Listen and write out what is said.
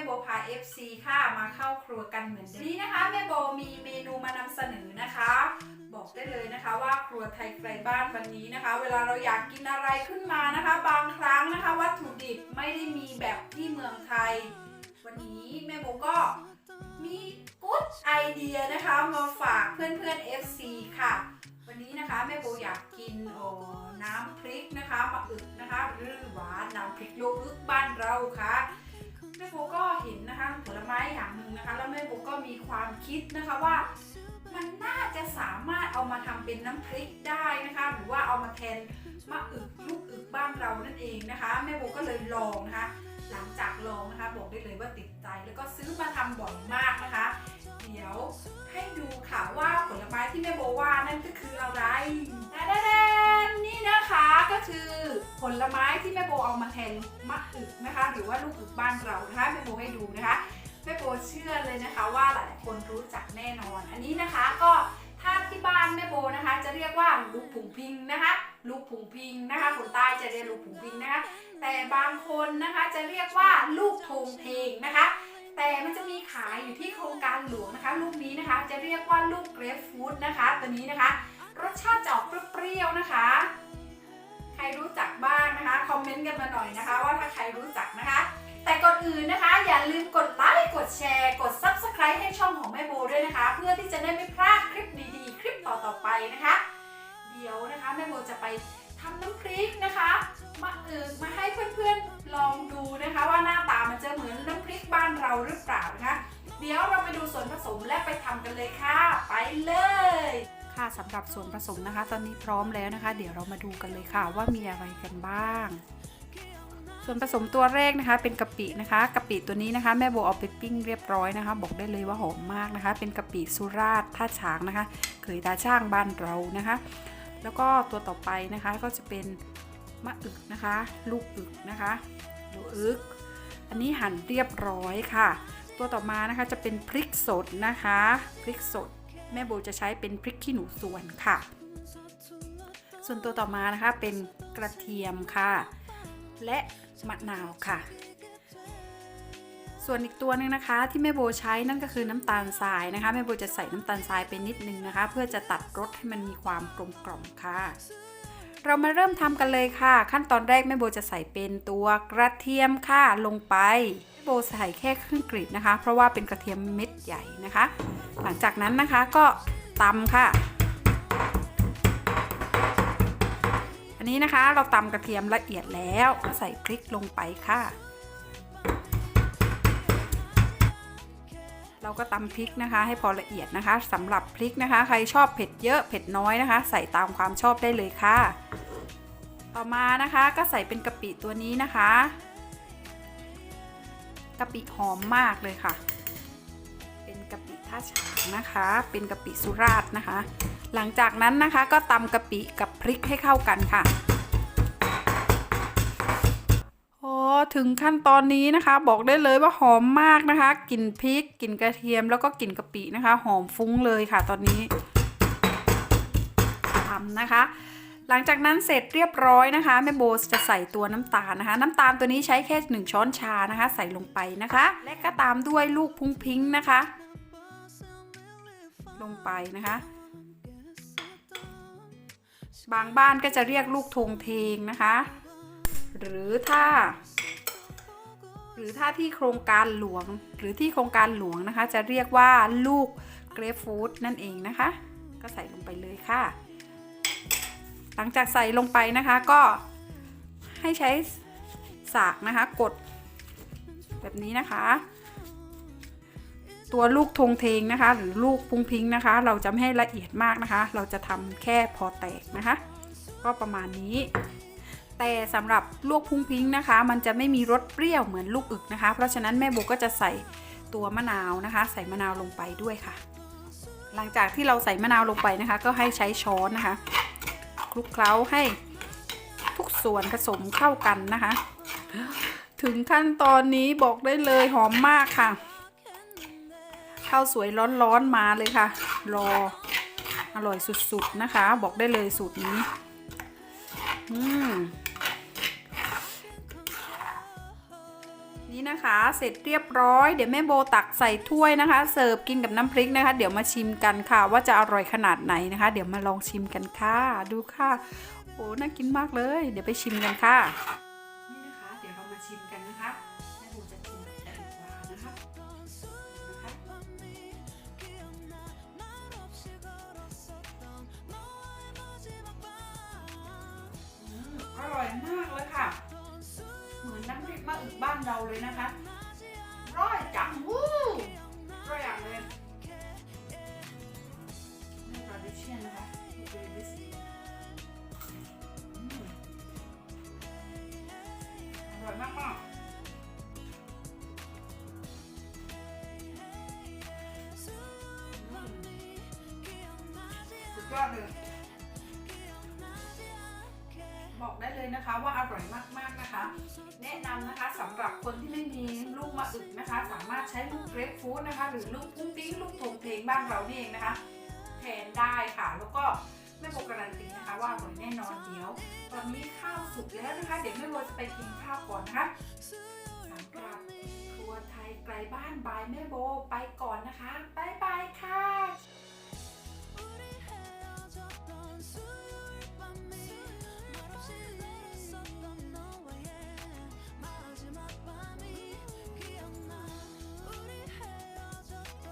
ม่โบพา FC ค่ะมาเข้าครัวกันเหมือนเดิมนี้นะคะแม่โบมีเมนูมานำเสนอนะคะ บอกได้เลยนะคะว่าครัวไทยไกลบ้านวันนี้นะคะ เวลาเราอยากกินอะไรขึ้นมานะคะ บางครั้งนะคะ วัตถุดิบไม่ได้มีแบบที่เมืองไทย วันนี้แม่โบก็มีกุ๊ดไอเดียนะคะมาฝากเพื่อนๆ FC ค่ะ วันนี้นะคะแม่โบอยากกินโอ้น้ำพริกนะคะมะอึกนะคะหรือหวานน้ำพริกโลอึกบ้านเราค่ะแม่โบก็เห็นนะคะผลไม้อย่างหนึ่งนะคะ แล้วแม่โบก็มีความคิดนะคะว่า มันน่าจะสามารถเอามาทำเป็นน้ำพริกได้นะคะหรือว่าเอามาแทนมะอึกลูกอึกบ้านเรานั่นเองนะคะแม่โบก็เลยลองนะคะ หลังจากลองนะคะบอกได้เลยว่าติดใจแล้วก็ซื้อมาทำบ่อยมากนะคะ เดี๋ยวให้ดูค่ะว่าผลไม้ที่แม่โบว่านั่นก็คืออะไรแดนๆนี่นะคะก็คือ ลไม้ที่แม่โบเอามาแทนมะอึกนะคะ หรือว่าลูกอึกบ้านเรานะคะแม่โบให้ดูนะคะแม่โบเชื่อเลยนะคะว่าหลายคนรู้จักแน่นอน อันนี้นะคะก็ถ้าที่บ้านแม่โบนะคะ จะเรียกว่าลูกผงพิงนะคะ ลูกผงพิงนะคะคนใต้จะเรียกลูกผงพิงนะคะ แต่บางคนนะคะจะเรียกว่าลูกทงเทงนะคะ แต่มันจะมีขายอยู่ที่โครงการหลวงนะคะ ลูกนี้นะคะจะเรียกว่าลูกเกรฟฟูดนะคะ ตัวนี้นะคะ รสชาติจะออกเปรี้ยวๆนะคะ รรู้จักบ้างนะคะ คอมเมนต์กันมาหน่อยนะคะ ว่าถ้าใครรู้จักนะคะ แต่ก่อนอื่นนะคะ อย่าลืมกดไลค์ กดแชร์ กด Subscribe ให้ช่องของแม่โบด้วยนะคะ เพื่อที่จะได้ไม่พลาดคลิปดีๆ คลิปต่อๆไปนะคะ เดี๋ยวนะคะแม่โบจะไปทำน้ำพริกนะคะมาเออมาให้เพื่อนๆลองดูนะคะ ว่าหน้าตามันจะเหมือนน้ำพริกบ้านเราหรือเปล่านะคะ เดี๋ยวเราไปดูส่วนผสมและไปทำกันเลยค่ะ ไปเลย ค่ะสำหรับส่วนผสมนะคะ ตอนนี้พร้อมแล้วนะคะ เดี๋ยวเรามาดูกันเลยค่ะว่ามีอะไรกันบ้าง ส่วนผสมตัวแรกนะคะ เป็นกะปินะคะกะปิตัวนี้นะคะ แม่โบเอาไปปิ้งเรียบร้อยนะคะ บอกได้เลยว่าหอมมากนะคะ เป็นกะปิสุราษฎร์ท่าฉางนะคะเคยตาช่างบ้านเรานะคะ แล้วก็ตัวต่อไปนะคะก็จะเป็นมะอึกนะคะ ลูกอึกนะคะลูกอึก อันนี้หั่นเรียบร้อยค่ะ ตัวต่อมานะคะจะเป็นพริกสดนะคะ พริกสด แม่โบจะใช้เป็นพริกขี้หนูสวนค่ะ ส่วนตัวต่อมานะคะเป็นกระเทียมค่ะ และมะนาวค่ะ ส่วนอีกตัวหนึงนะคะ ที่แม่โบใช้นั่นก็คือน้ำตาลทรายนะคะแม่โบจะใส่น้ำตาลทรายไปนิดนึงนะคะ เพื่อจะตัดรสให้มันมีความกลมกล่อมค่ะ เรามาเริ่มทำกันเลยค่ะ ขั้นตอนแรกแม่โบจะใส่เป็นตัวกระเทียมค่ะลงไป โบใส่แค่ครึ่งกรีดนะคะ เพราะว่าเป็นกระเทียมเม็ดใหญ่นะคะ หลังจากนั้นนะคะก็ตำค่ะ อันนี้นะคะเราตำกระเทียมละเอียดแล้วก็ใส่พริกลงไปค่ะ เราก็ตำพริกนะคะ ให้พอละเอียดนะคะสำหรับพริกนะคะ ใครชอบเผ็ดเยอะเผ็ดน้อยนะคะ ใส่ตามความชอบได้เลยค่ะ ต่อมานะคะก็ใส่เป็นกะปิตัวนี้นะคะ กะปิหอมมากเลยค่ะ เป็นกะปิท่าฉางนะคะ เป็นกะปิสุราษฎร์นะคะ หลังจากนั้นนะคะก็ตำกะปิกับพริกให้เข้ากันค่ะโอ้ถึงขั้นตอนนี้นะคะ บอกได้เลยว่าหอมมากนะคะกลิ่นพริกกลิ่นกระเทียมแล้วก็กลิ่นกะปินะคะ หอมฟุ้งเลยค่ะ ตอนนี้ทำนะคะ หลังจากนั้นเสร็จเรียบร้อยนะคะแม่โบจะใส่ตัวน้ำตาลนะคะ น้ำตาลตัวนี้ใช้แค่ 1 ช้อนชานะคะ ใส่ลงไปนะคะ และก็ตามด้วยลูกพุ้งพิงนะคะ ลงไปนะคะ บางบ้านก็จะเรียกลูกทงเทงนะคะ หรือถ้า หรือถ้าที่โครงการหลวง หรือที่โครงการหลวงนะคะ จะเรียกว่าลูกเกรฟฟูดนั่นเองนะคะ ก็ใส่ลงไปเลยค่ะ ลังจากใส่ลงไปนะคะก็ให้ใช้สากนะคะกดแบบนี้นะคะ ตัวลูกทงเทงนะคะ หรือลูกพุงพิงนะคะ เราจะไม่ให้ละเอียดมากนะคะ เราจะทำแค่พอแตกนะคะ ก็ประมาณนี้ แต่สำหรับลูกพุงพิงนะคะ มันจะไม่มีรสเปรี้ยวเหมือนลูกอึกนะคะ เพราะฉะนั้นแม่โบก็จะใส่ตัวมะนาวนะคะ ใส่มะนาวลงไปด้วยค่ะ หลังจากที่เราใส่มะนาวลงไปนะคะ ก็ให้ใช้ช้อนนะคะ คลุกเคล้าให้ทุกส่วนผสมเข้ากันนะคะ ถึงขั้นตอนนี้บอกได้เลยหอมมากค่ะข้าวสวยร้อนๆมาเลยค่ะ รออร่อยสุดๆนะคะ บอกได้เลยสูตรนี้ อืม นี่นะคะเสร็จเรียบร้อยเดี๋ยวแม่โบตักใส่ถ้วยนะคะ เสิร์ฟกินกับน้ำพริกนะคะ เดี๋ยวมาชิมกันค่ะ ว่าจะอร่อยขนาดไหนนะคะ เดี๋ยวมาลองชิมกันค่ะ ดูค่ะ โอ้น่ากินมากเลย เดี๋ยวไปชิมกันค่ะนี่นะคะ บ้านเราเลยนะคะ นะคะ ว่าอร่อยมากๆนะคะ แนะนำนะคะสำหรับคนที่ไม่มีลูกมะอึกนะคะ สามารถใช้ลูกเกรปฟรุตนะคะ หรือลูกพุ้งปิ้งลูกโป่งเพลงบ้านเรานี่เองนะคะแทนได้ค่ะ แล้วก็แม่โบการันตีนะคะว่าอร่อยแน่นอนเดี๋ยว ตอนนี้ข้าวสุกแล้วนะคะ เดี๋ยวแม่โบจะไปกินข้าวก่อนนะคะสำหรับครัวไทยไกลบ้านบายแม่โบไปก่อนนะคะบ๊ายบายค่ะ